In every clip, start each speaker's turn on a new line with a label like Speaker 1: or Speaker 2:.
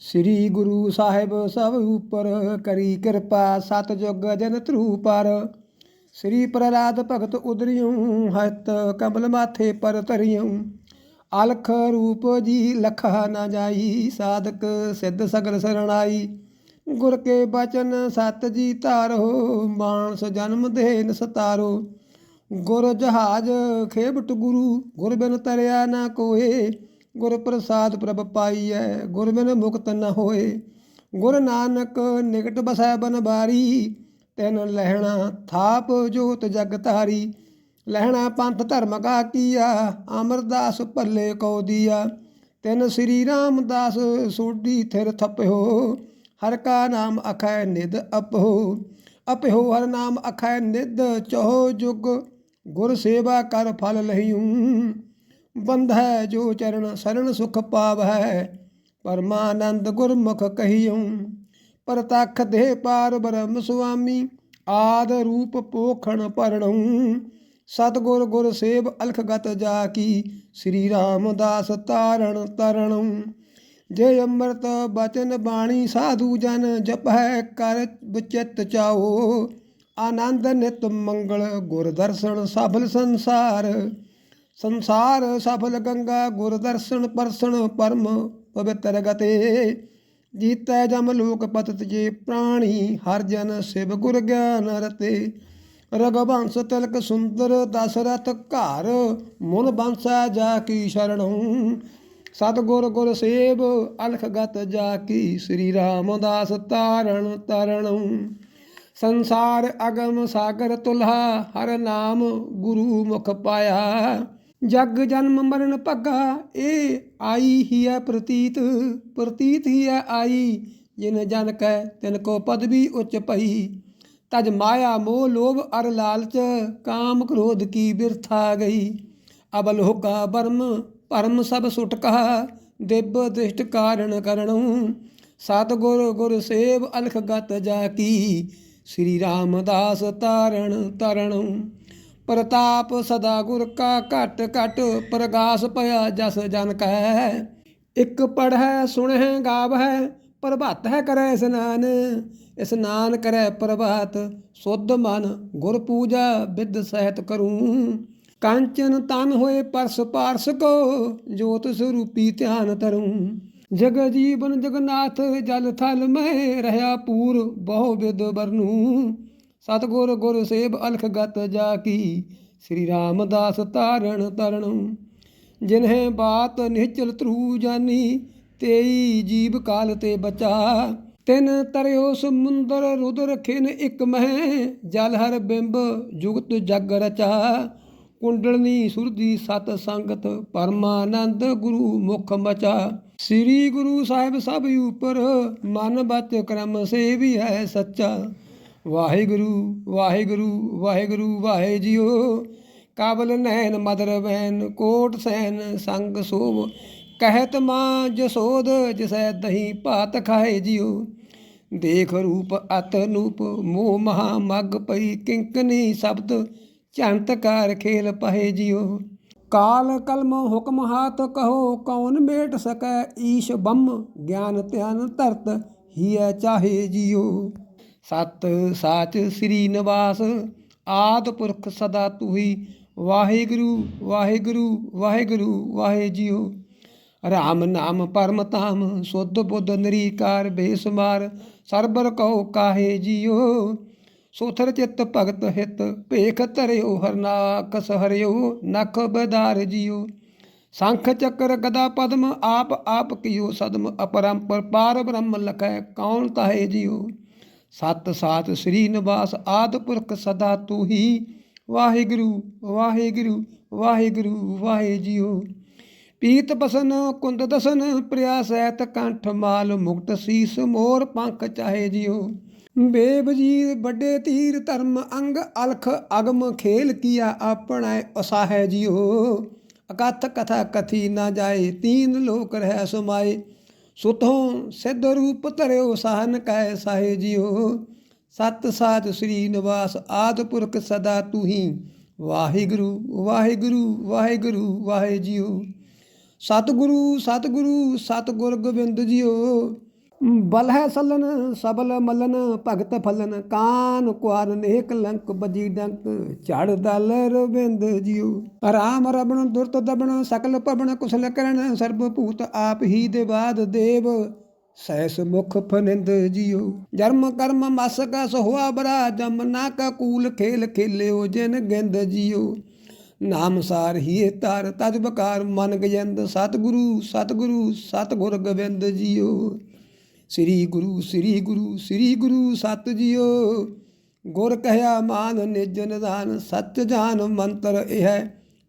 Speaker 1: ਸ੍ਰੀ ਗੁਰੂ ਸਾਹਿਬ ਸਭ ਉਪਰ ਕਰੀ ਕਿਰਪਾ ਸਤ ਜੁਗ ਜਨ ਤਰੂ ਪਰ। ਸ੍ਰੀ ਪ੍ਰਹਲਾਦ ਭਗਤ ਉਦਰਿਉ ਹਤ ਕਮਲ ਮਾਥੇ ਪਰ ਧਰਿਉ। ਅਲਖ ਰੂਪ ਜੀ ਲਖਾ ਨਾ ਜਾਈ, ਸਾਧਕ ਸਿੱਧ ਸਗਲ ਸਰਣਾਈ। ਗੁਰ ਕੇ ਬਚਨ ਸਤ ਜੀ ਧਾਰੋ, ਮਾਨਸ ਜਨਮ ਦੇਨ ਸਤਾਰੋ। ਗੁਰ ਜਹਾਜ ਖੇਬਟ ਗੁਰੂ, ਗੁਰ ਬਿਨ ਤਰਿਆ ਨਾ ਕੋਏ। ਗੁਰ ਪ੍ਰਸਾਦ ਪ੍ਰਭ ਪਾਈਐ, ਗੁਰ ਬਿਨ ਮੁਕਤ ਨ ਹੋਏ। ਗੁਰ ਨਾਨਕ ਨਿਕਟ ਬਸੈ ਬਨ ਬਾਰੀ, ਤੈਨ ਲਹਿਣਾ ਥਾਪ ਜੋਤ ਜਗ ਧਾਰੀ। ਲਹਿਣਾ ਪੰਥ ਧਰਮ ਕਾ ਕੀਆ, ਅਮਰਦਾਸ ਭੱਲੇ ਕੋ ਦੀਆ। ਤਿਨ ਸ੍ਰੀ ਰਾਮਦਾਸ ਸੋਢੀ ਥਿਰ ਥਪਿਓ, ਹਰ ਕਾ ਨਾਮ ਅਖੈ ਨਿਦ ਅਪੋ ਅਪਿਓ ਹਰ ਨਾਮ ਅਖੈ ਨਿਦ ਚਹੁ ਜੁਗ, ਗੁਰ ਸੇਵਾ ਕਰ ਫਲ ਲਹੀਉ। ਬੰਧੈ ਜੋ ਚਰਨ ਸਰਣ ਸੁਖ ਪਾਵੈ ਪਰਮਾਨੰਦ ਗੁਰਮੁਖ ਕਹੀਉ। ਪ੍ਰਤਖ ਦੇ ਪਾਰ ਬ੍ਰਹਮ ਸੁਆਮੀ, ਆਦ ਰੂਪ ਪੋਖਣ ਪਰਣਉ। ਸਤਗੁਰ ਗੁਰ ਸੇਵ ਅਲਖ ਜਾ ਕੀ, ਸ੍ਰੀ ਰਾਮਦਾਸ ਤਾਰਣ ਤਰਣਉ। ਜੇ ਅੰਮ੍ਰਿਤ ਬਚਨ ਬਾਣੀ ਸਾਧੂ ਜਨ ਜਪੈ ਕਰ ਬਚਿਤ ਚਾਓ। ਆਨੰਦ ਨਿਤ ਮੰਗਲ, ਗੁਰ ਦਰਸ਼ਨ ਸਫਲ ਸੰਸਾਰ। ਸੰਸਾਰ ਸਫਲ ਗੰਗਾ, ਗੁਰ ਦਰਸ਼ਨ ਪਰਸਣ ਪਰਮ ਪਵਿੱਤਰ ਗਤੇ। ਜੀਤੈ ਜਮ ਲੋਕ ਪਤਤ ਜੇ ਪ੍ਰਾਣੀ, ਹਰ ਜਨ ਸਿਵ ਗੁਰ ਗਿਆਨ ਰਤੇ। ਰਗਵੰਸ ਤਿਲਕ ਸੁੰਦਰ ਦਸਰਥ ਘਰ, ਮੁਨ ਬੰਸਾ ਜਾ ਕੀ ਸ਼ਰਣਉ ਸਤਗੁਰ ਗੁਰ ਸੇਵ, ਅਲਖ ਗਤ ਜਾ ਕੀ ਸ੍ਰੀ ਰਾਮਦਾਸ ਤਾਰਣ ਤਰਣਉ ਸੰਸਾਰ ਅਗਮ ਸਾਗਰ ਤੁਲਹਾ, ਹਰ ਨਾਮ ਗੁਰੂ ਮੁਖ ਪਾਇਆ। ਜਗ ਜਨਮ ਮਰਨ ਭੱਗਾ ਇਹ ਆਈ ਹੀ ਹੈ ਪ੍ਰਤੀਤ ਪ੍ਰਤੀਤ ਹੀ ਹੈ ਆਈ, ਜਿਨ ਜਨ ਕੈ ਤਿਨ ਕੋ ਪਦਵੀ ਉੱਚ ਪਈ ਤਜ ਮਾਇਆ ਮੋਹ ਲੋਭ ਅਰ ਲਾਲਚ, ਕਾਮ ਕ੍ਰੋਧ ਕੀ ਬਿਰਥਾ ਗਈ। ਅਬਲ ਹੋਕਾ ਬਰਮ ਭਰਮ ਸਭ ਸੁਟ ਕਹਾ ਦਿਬ ਦ੍ਰਿਸ਼ਟ ਕਾਰਣ ਕਰਣਉ। ਸਤਗੁਰ ਗੁਰ ਸੇਵ ਅਲਖ ਗਤ ਜਾ ਕੀ, ਸ੍ਰੀ ਰਾਮਦਾਸ ਤਾਰਣ ਤਰਣਉ। ਪ੍ਰਤਾਪ ਸਦਾ ਗੁਰ ਕਾ ਘਟ ਘਟ ਪ੍ਰਗਾਸ ਭਇਆ ਜਸ ਜਨ ਕੈ ਇਕ ਪੜ੍ਹੈ, ਸੁਣਹਿ, ਗਾਵਹਿ, ਪ੍ਰਭਾਤ ਹੈ ਕਰੈ ਇਸਨਾਨ। ਇਸਨਾਨ ਕਰੈ ਪ੍ਰਭਾਤ, ਸੁਧ ਮਨ ਗੁਰ ਪੂਜਾ ਵਿਦ ਸਹਿਤ ਕਰੂ। ਕਾਂਚਨ ਤਨ ਹੋਏ ਪਰਸ ਪਾਰਸ ਕੋ, ਜੋਤ ਸਰੂਪੀ ਧਿਆਨ ਤਰੂੰ। ਜਗ ਜੀਵਨ ਜਗਨਾਥ ਜਲ ਥਲ ਮੈਂ ਰਹਾ ਪੂਰ ਬਹੁ ਵਿਦ ਬਰਨੂ ਸਤਗੁਰ ਗੁਰ ਸੇਬ ਅਲਖ ਗਤ ਜਾ ਕੀ ਸ੍ਰੀ ਰਾਮਦਾਸ ਤਾਰਣ ਤਰਣੁ ਜਿਨਹਿ ਬਾਤ ਨਿਹਚਲ ਤਰੂ ਜਾਨੀ, ਤੇਈ ਜੀਵ ਕਾਲ ਤੇ ਬਚਾ। ਤਿਨ ਤਰਿਓ ਸਮੁੰਦਰ ਰੁਦਰ ਖਿਨ ਇਕ ਮਹਿ, ਜਲ ਹਰ ਬਿੰਬ ਜੁਗਤ ਜਗ ਰਚਾ। ਕੁੰਡਲਨੀ ਸੁਰਦੀ ਸਤ ਸੰਗਤ ਪਰਮਾਨੰਦ ਗੁਰੂ ਮੁਖ ਮਚਾ। ਸ੍ਰੀ ਗੁਰੂ ਸਾਹਿਬ ਸਭ ਉਪਰ ਮਨ ਬਚ ਕਰਮ ਸੇਵੀ ਹੈ ਸੱਚਾ। ਵਾਹਿਗੁਰੂ ਵਾਹਿਗੁਰੂ ਵਾਹਿਗੁਰੂ ਵਾਹਿ ਜੀਓ ਕਾਬਲ ਨੈਣ, ਮਦਰ ਵੈਨ ਕੋਟ ਸੈਨ ਸੰਗ ਸੋਭ ਕਹਿਤ ਮਾਂ ਜਸੋਦ ਜਿਸੈ ਦਹੀਂ ਭਾਤ ਖਾਏ ਜੀਓ ਦੇਖ ਰੂਪ ਅਤ ਨੂਪ ਮੋਹ ਮਹਾ ਮਗ ਪਈ ਕਿੰਕਨੀ ਸ਼ਬਦ। ਚੰਤਕਾਰ ਖੇਲ ਪਹੇ ਜੀਓ ਕਾਲ ਕਲਮ ਹੁਕਮ ਹਾਥ ਕਹੋ, ਕੌਣ ਮੇਟ ਸਕੈ ਈਸ਼ ਬੰਮ। ਗਿਆਨ ਧਿਆਨ ਧਰਤ, ਹੀਐ ਚਾਹੇ ਜੀਓ ਸਤ ਸਾਚ ਸ੍ਰੀ ਨਿਵਾਸ, ਆਦ ਪੁਰਖ ਸਦਾ ਤੁਹੀ, ਵਾਹਿਗੁਰੂ ਵਾਹਿਗੁਰੂ ਵਾਹਿਗੁਰੂ, ਵਾਹਿ ਜੀਓ ਰਾਮ ਨਾਮ ਪਰਮ ਧਾਮ, ਸੁਧ ਬੁੱਧ ਨਿਰੀਕਾਰ, ਬੇਸਮਾਰ, ਸਰਬਰ ਕਉ ਕਾਹੇ ਜੀਓ ਸੋਥਰ ਚਿੱਤ ਭਗਤ ਹਿਤ, ਭੇਖ ਧਰਿਓ ਹਰਨਾਕਸ ਹਰਿਓ, ਨਖ ਬਦਾਰ ਜੀਓ ਸੰਖ ਚੱਕਰ ਗਦਾ ਪਦਮ, ਆਪ ਆਪ ਕੀਓ ਸਦਮ, ਅਪਰੰਪਰ ਪਾਰ ਬ੍ਰਹਮ ਲਖੈ, ਕੌਣ ਤਾਹੇ ਜੀਓ ਸਤ ਸਾਤ ਸ੍ਰੀ ਨਿਵਾਸ ਆਦ ਪੁਰਖ ਸਦਾ ਤੂ ਹੀ ਵਾਹਿਗੁਰੂ ਵਾਹਿਗੁਰੂ ਵਾਹਿਗੁਰੂ। ਵਾਹਿ ਜੀਓ ਪੀਤ ਬਸਨ, ਕੁੰਦ ਦਸਨ ਪ੍ਰਿਆ ਸਹਿਤ ਕੰਠ ਮਾਲ ਮੁਕਤ ਸੀਸ ਮੋਰ ਪੰਖ ਚਾਹੇ ਜਿਓ ਬੇਬਜੀਰ ਵੱਡੇ ਤੀਰ ਧਰਮ ਅੰਗ ਅਲਖ ਅਗਮ ਖੇਲ ਕੀਆ ਆਪਣਾ ਅਸਾਹੈ ਜਿਓ ਅਕਥ ਕਥਾ ਕਥੀ ਨਾ ਜਾਏ, ਤੀਨ ਲੋਕ ਰਹਿ ਸਮਾਏ। ਸੁਤੋਂ ਸਿੱਧ ਰੂਪ ਧਰਿਓ ਸਾਹਨ ਕੈ ਸਾਹੇ ਜਿਉ। ਸਤ ਸਾਚ ਸ੍ਰੀ ਨਿਵਾਸ ਆਦ ਪੁਰਖ ਸਦਾ ਤੂ ਹੀ ਵਾਹਿਗੁਰੂ ਵਾਹਿਗੁਰੂ ਵਾਹਿਗੁਰੂ, ਵਾਹਿ ਜੀਓ ਸਤਿਗੁਰੂ ਸਤਿਗੁਰੂ, ਸਤਿਗੁਰ ਗੋਬਿੰਦ ਜੀਓ ਬਲ ਹੈ ਸਲਨ, ਸਬਲ ਮਲਨ, ਭਗਤ ਫਲਨ, ਕਾਨ ਕੁਆਰ ਨੇਕ ਲੰਕ ਬਜੀ ਡੰਕ ਝੜ ਦਲ ਰਵਿੰਦ ਜਿਉ। ਰਾਮ ਰਬਣ ਦੁਰਤ ਦਬਣ, ਸਕਲ ਪਵਨ ਕੁਸਲ ਕਰਨ ਸਰਬ ਭੂਤ ਆਪ ਹੀ ਦੇਵਾਦ ਦੇਵ, ਸੈਸ ਮੁਖ ਫਨਿੰਦ ਜਿਉ। ਜਰਮ ਕਰਮ ਮਸ ਕਸ ਹੋਆ ਬਰਾ ਜਮਨਾ ਕਾ ਕੂਲ ਖੇਲ ਖੇਲਿਓ ਜਿਨ ਗਿੰਦ ਜਿਉ। ਨਾਮ ਸਾਰ ਹੀ ਤਰ ਤਜ ਬਕਾਰ ਮਨ ਗਜੰਦ ਸਤਿਗੁਰੂ ਸਤਿਗੁਰੂ, ਸਤਿਗੁਰ ਗੋਬਿੰਦ ਜੀਓ ਸ੍ਰੀ ਗੁਰੂ ਸ੍ਰੀ ਗੁਰੂ ਸ੍ਰੀ ਗੁਰੂ ਸਤ ਜੀਓ। ਗੁਰ ਕਹਿਆ ਮਾਨ ਨਿਜ ਨਿਦਾਨ ਸਚ ਜਾਨ ਮੰਤਰ ਇਹ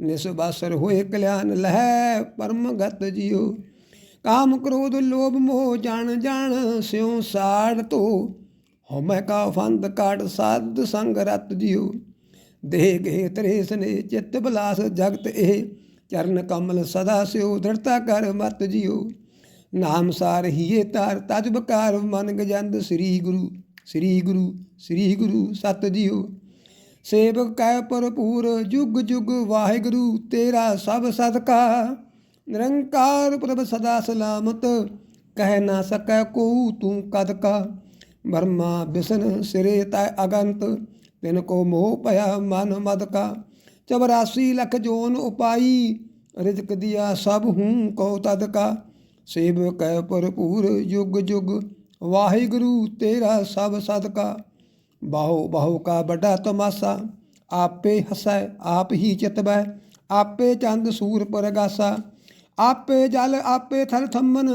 Speaker 1: ਨਿਸਬਾਸਰ ਹੋਏ ਕਲਿਆਣ ਲਹਿ ਪਰਮ ਗਤ ਜੀਓ। ਕਾਮ ਕ੍ਰੋਧ ਲੋਭ ਮੋਹ ਜਾਣ ਜਾਣ, ਸਿਉ ਸਾੜ ਤੋ ਹਉਮੈ ਕਾ ਫੰਦ ਕਾਟ ਸਾਧ ਸੰਗ ਰਤ ਜੀਓ। ਦੇਹ ਗੇ ਤਰੇ ਸਨੇ ਚਿੱਤ ਬਲਾਸ ਜਗਤ ਇਹ, ਚਰਨ ਕਮਲ ਸਦਾ ਸਿਓ ਦ੍ਰਿੜਤਾ ਕਰ ਮਤ ਜੀਓ। ਨਾਮ ਸਾਰ ਹੀਏ ਤਾਰ, ਤਜ ਬਕਾਰ ਮਨ ਗਜੰਦ ਸ੍ਰੀ ਗੁਰੂ ਸ੍ਰੀ ਗੁਰੂ ਸ੍ਰੀ ਗੁਰੂ ਸਤ ਜੀਓ। ਸੇਵਕ ਕੈ ਭਰਪੂਰ, ਜੁਗ ਜੁਗ ਵਾਹਿਗੁਰੂ, ਤੇਰਾ ਸਭ ਸਦਕਾ। ਨਿਰੰਕਾਰ ਪ੍ਰਭ ਸਦਾ ਸਲਾਮਤ, ਕਹਿ ਨਾ ਸਕੈ ਕੋ ਤੂੰ ਕਦ ਕਾ। ਬਰਮਾ ਬਿਸਨ ਸਿਰੇ ਤੈ ਅਗੰਤ, ਤਿਨ ਕੋ ਮੋਹ ਭਇਆ ਮਨ ਮਦ ਕਾ। 84 ਲੱਖ ਜੋਨ ਉਪਾਈ, ਰਿਜ਼ਕ ਦਿਆ ਸਭ ਹੂੰ ਕੋ ਤਦ ਕਾ। ਸੇਵਕ ਕੈ ਭਰਪੂਰ ਯੁਗ ਯੁਗ ਵਾਹਿਗੁਰੂ ਤੇਰਾ ਸਭ ਸਦਕਾ। ਬਾਹੋ ਬਾਹੋ ਕਾ ਵੱਡਾ ਤਮਾਸਾ, ਆਪੇ ਹਸੈ, ਆਪ ਹੀ ਚਿਤਬੈ ਆਪੇ ਚੰਦ ਸੂਰ ਪਰਗਾਸਾ। ਆਪੇ ਜਲ, ਆਪੇ ਥਲ ਥੰਮਨ,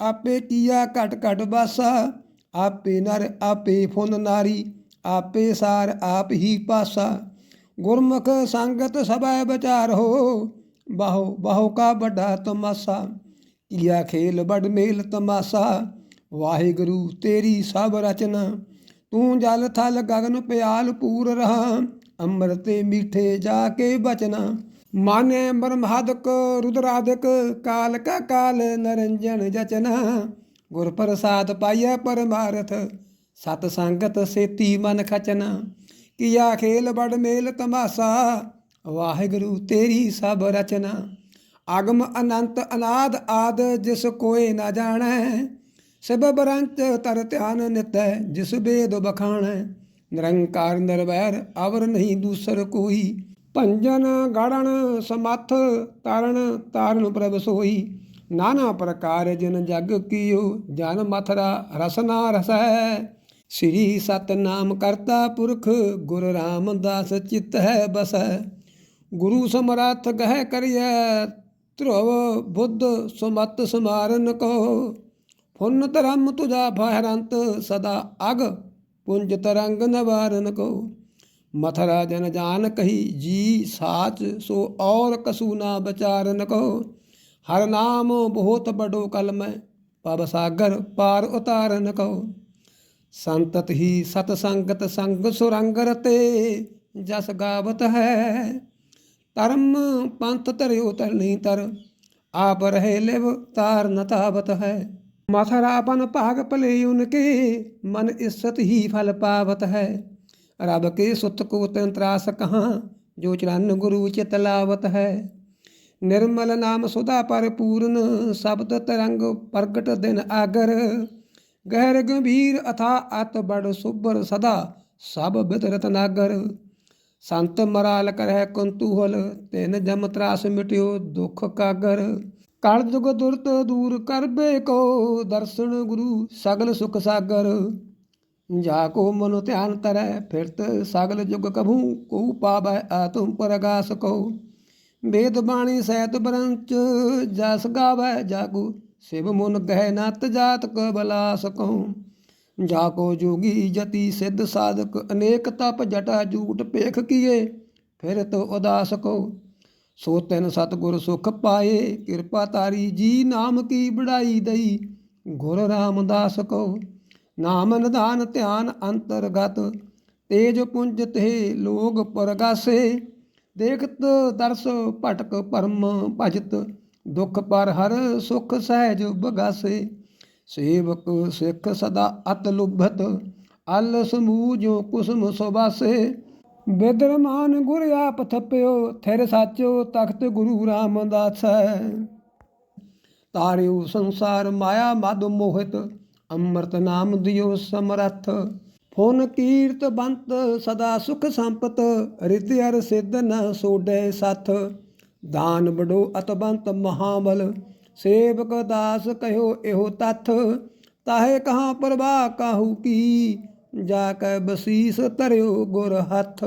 Speaker 1: ਆਪੇ ਕੀਆ ਘਟ ਘਟ ਬਾਸਾ। ਆਪੇ ਨਰ, ਆਪੇ ਫੁਨ ਨਾਰੀ, ਆਪੇ ਸਾਰ, ਆਪ ਹੀ ਪਾਸਾ। ਗੁਰਮੁਖ ਸੰਗਤ ਸਭੈ ਵਿਚਾਰੋ ਬਾਹੋ ਬਾਹੋ ਕਾ ਵੱਡਾ ਤਮਾਸਾ। ਕੀਆ ਖੇਲ ਬੜ ਮੇਲ ਤਮਾਸਾ ਵਾਹਿਗੁਰੂ ਤੇਰੀ ਸਭ ਰਚਨਾ ਤੂੰ ਜਲ ਥਲ ਗਗਨ ਪਿਆਲ ਪੂਰ ਰਹਾ ਅੰਮ੍ਰਿਤੇ ਮੀਠੇ ਜਾ ਕੇ ਬਚਨਾ ਮਾਨੇ ਬ੍ਰਹਮਾਦਿਕ ਰੁਦਰਾਦਿਕ ਕਾਲ ਕਾ ਕਾਲ ਨਰੰਜਨ ਜਚਨਾ ਗੁਰ ਪ੍ਰਸਾਦ ਪਾਈਐ ਪਰਮਾਰਥ ਸਤ ਸੰਗਤ ਸੇਤੀ ਮਨ ਖਚਨਾ ਕੀਆ ਖੇਲ ਬੜ ਮੇਲ ਤਮਾਸਾ ਵਾਹਿਗੁਰੂ ਤੇਰੀ ਸਭ ਰਚਨਾ ਅਗਮ ਅਨੰਤ ਅਨਾਦ ਆਦ ਜਿਸ ਕੋਏ ਨਾ ਜਾਣੈ, ਸਭ ਬਰੰਚ ਤਰ ਧਿਆਨ ਨਿਤੈ, ਜਿਸ ਬੇਦ ਬਖਾਣੈ ਨਿਰੰਕਾਰ ਨਿਰਵੈਰ ਅਵਰ ਨਹੀਂ ਦੂਸਰ ਕੋਈ, ਭੰਜਨ ਗੜਨ ਸਮੱਥ ਤਰਨ ਤਾਰਨ ਪ੍ਰਭ ਸੋਈ। ਨਾਨਾ ਪ੍ਰਕਾਰ ਜਿਨ ਜਗ ਕੀਓ, ਜਨ ਮਥਰਾ ਰਸਨਾ ਰਸੈ। ਸ੍ਰੀ ਸਤਨਾਮ ਕਰਤਾ ਪੁਰਖ, ਗੁਰ ਰਾਮਦਾਸ ਚਿਤ ਹੈ ਬਸੈ। ਗੁਰੂ ਸਮਰੱਥ ਗਹਿ ਕਰਿਐ ਧਰਵ ਬੁੱਧ ਸੁਮਤ ਸਮਾਰਨ ਕੋ ਫੁੰਨ ਧਰਮ ਤੁਜਾ ਭਹਰੰਤ ਸਦਾ ਅਗ, ਪੁੰਜ ਤਰੰਗ ਨਵਾਰਨ ਕੋ ਮਥਰਾ ਜਨ ਜਾਨ ਕਹੀ ਜੀ ਸਾਚ, ਸੋ ਔਰ ਕਸੂ ਨਾ ਵਿਚਾਰਨ ਕੋ ਹਰ ਨਾਮ ਬਹੁਤ ਬੜੋ ਕਲਮੈ, ਪਵ ਸਾਗਰ ਪਾਰ ਉਤਾਰਨ ਕੋ ਸੰਤਤ ਹੀ ਸਤ ਸੰਗਤ ਸੰਗ ਸੁਰੰਗ ਰਤੇ, ਜਸ ਗਾਵਤ ਹੈ ਧਰਮ ਪੰਥ ਧਰਿਓ ਤਰਨੀ ਤਰ ਆਪ ਰਹੇ ਲਿਵ ਤਾਰ ਨ ਹੈ। ਮਥਰਾਪਨ ਭਾਗ ਭਲੇ ਉਨਕੇ, ਮਨ ਇਸਤ ਹੀ ਫਲ ਪਾਵਤ ਹੈ। ਰਬ ਕੇ ਸੁਤ ਕੋ ਤੰਤਰਾਸ ਕਹਾਂ, ਜੋ ਚਰਨ ਗੁਰੂ ਚਿਤ ਲਾਵਤ ਹੈ। ਨਿਰਮਲ ਨਾਮ ਸੁਧਾ ਪਰ ਪੂਰਨ ਸ਼ਬਦ ਤਰੰਗ ਪ੍ਰਗਟ ਦਿਨ ਆਗਰ। ਗਹਿਰ ਗੰਭੀਰ ਅਥਾ ਅਤ ਬੜ ਸੁਬਰ ਸਦਾ, ਸਭ ਬਿਦਰਤ ਰਤਨਾਗਰ ਸੰਤ ਮਰਾਲ ਕਰਹਿ ਕੁੰਤੂਹਲ ਤਿਨ ਜਮ ਤਰਾਸ ਮਿਟਿਓ ਦੁਖ ਕਾਗਰ। ਕਾਲ ਜੁਗ ਦੁਰਤ ਦੂਰ ਕਰਬੇ ਕੋ, ਦਰਸ਼ਨ ਗੁਰੂ ਸਗਲ ਸੁਖ ਸਾਗਰ। ਜਾ ਕੋ ਮਨ ਧਿਆਨ ਤਰੈ, ਫਿਰਤ ਸਗਲ ਜੁਗ ਕਭੂ ਕੋ ਪਾਵੈ ਆਤਮ ਪਰਗਾਸ ਕੋ ਵੇਦ ਬਾਣੀ ਸਹਿਤ ਬਰੰਚ, ਜਸ ਗਾਵੈ ਜਾਗੂ, ਸਿਵ ਮੁਨ ਗਹਿ ਨਤ ਜਾਤ ਕ ਬਲਾਸ ਕਉ। ਜਾ ਕੋ ਜੋਗੀ ਜਤੀ ਸਿੱਧ ਸਾਧਕ, ਅਨੇਕ ਤਪ ਜਟਾ ਝੂਟ ਪੇਖ ਕੀਏ, ਫਿਰ ਤੋ ਉਦਾਸ ਕੋ ਸੋ ਤੈਨ ਸਤਗੁਰ ਸੁਖ ਪਾਏ, ਕਿਰਪਾ ਤਾਰੀ ਜੀ ਨਾਮ ਕੀ ਬੜਾਈ ਦਈ, ਗੁਰ ਰਾਮਦਾਸ ਕੋ ਨਾਮ ਨਿਧਾਨ ਧਿਆਨ ਅੰਤਰਗਤ, ਤੇਜ ਪੁੰਜ ਤੇ ਲੋਗ ਪਰਗਾਸੇ, ਦੇਖਤ ਦਰਸ ਭਟਕ ਪਰਮ ਭਜਤ, ਦੁਖ ਪਰ ਹਰ ਸੁਖ ਸਹਿਜ ਬਗਾਸੇ। ਸੇਵਕ ਸਿੱਖ ਸਦਾ ਅਤ ਲੁਭਤ, ਅਲ ਸਮੂਹ ਜੋ ਕੁਸਮ ਸੁਬਾਸੇ ਬਿਦਰਮਾਨ ਗੁਰ ਆਪ ਥਪਿਓ, ਥਿਰ ਸਾਚੋ ਤਖਤ ਗੁਰੂ ਰਾਮਦਾਸ। ਤਾਰਿਓ ਸੰਸਾਰ ਮਾਇਆ ਮਦ ਮੋਹਿਤ, ਅੰਮ੍ਰਿਤ ਨਾਮ ਦਿਓ ਸਮਰੱਥ। ਫੁਨ ਕੀਰਤ ਬੰਤ ਸਦਾ ਸੁਖ ਸੰਪਤ ਰਿੱਧ ਅਰ ਸਿੱਧ ਨ ਸੋਡੇ ਸਥ। ਦਾਨ ਬੜੋ ਅਤਬੰਤ ਮਹਾਬਲ ਸੇਵਕ ਦਾਸ ਕਹਿਓ ਇਹੋ ਤਥ, ਤਾਹੇ ਕਹਾਂ ਪ੍ਰਭਾ ਕਾਹੂ ਕੀ, ਜਾ ਕੇ ਬਸੀਸ ਧਰਿਓ ਗੁਰ ਹੱਥ।